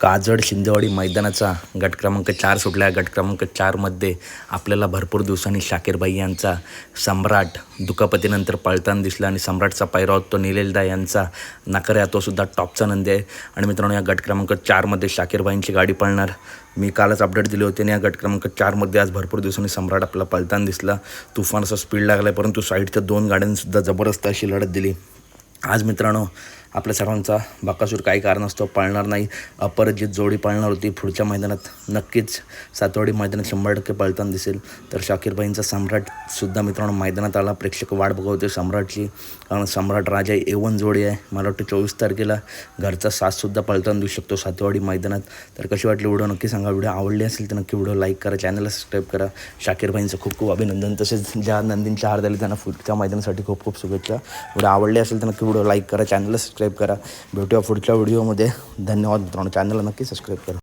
काजड शिंदेवाडी मैदानाचा गट क्रमांक चार सुटला. गट क्रमांक चारमध्ये आपल्याला भरपूर दिवसांनी शाकीरबाई यांचा सम्राट दुखापतीनंतर पळताना दिसला आणि सम्राटचा पायरा तो निलेलदा यांचा. नकऱ्या तो सुद्धा टॉपचा नंदी आहे. आणि मित्रांनो या गट क्रमांक चारमध्ये शाकीरबाईंची गाडी पळणार. मी कालच अपडेट दिली होती आणि या गट क्रमांक चारमध्ये आज भरपूर दिवसांनी सम्राट आपला पळताना दिसला. तुफान असा स्पीड लागला आहे परंतु साईडच्या दोन गाड्यांनीसुद्धा जबरदस्त अशी लढत दिली. आज मित्रांनो आपल्या सर्वांचा बाकासूर काही कारणास्तव पाळणार नाही. अपराजित जोडी पाळणार होती पुढच्या मैदानात नक्कीच सातवाडी मैदानात शंभर टक्के पळताना दिसेल. तर शाकीरबाईंचा सम्राटसुद्धा मित्रांनो मैदानात आला. प्रेक्षक वाट बघवते सम्राटची कारण सम्राट राजा एवन जोडी आहे. मला वाटतं चोवीस तारखेला घरचा साथसुद्धा पळताना देऊ शकतो सातवाडी मैदानात. तर कशी वाटली व्हिडिओ नक्की सांगा. व्हिडिओ आवडली असेल तर नक्की व्हिडिओ लाईक करा चॅनलला सबस्क्राईब करा. शाकीरबाईंचं खूप खूप अभिनंदन. तसेच ज्या नंदींच्या हार झाले त्यांना पुढच्या मैदानासाठी खूप खूप शुभेच्छा. व्हिडिओ आवडली असेल तर नक्की व्हिडिओ लाईक करा चॅनलला सबस्क्राईब करा. भेटूया पुढच्या व्हिडिओमध्ये धन्यवाद मित्रांनो. चॅनलला नक्की सबस्क्राईब करा.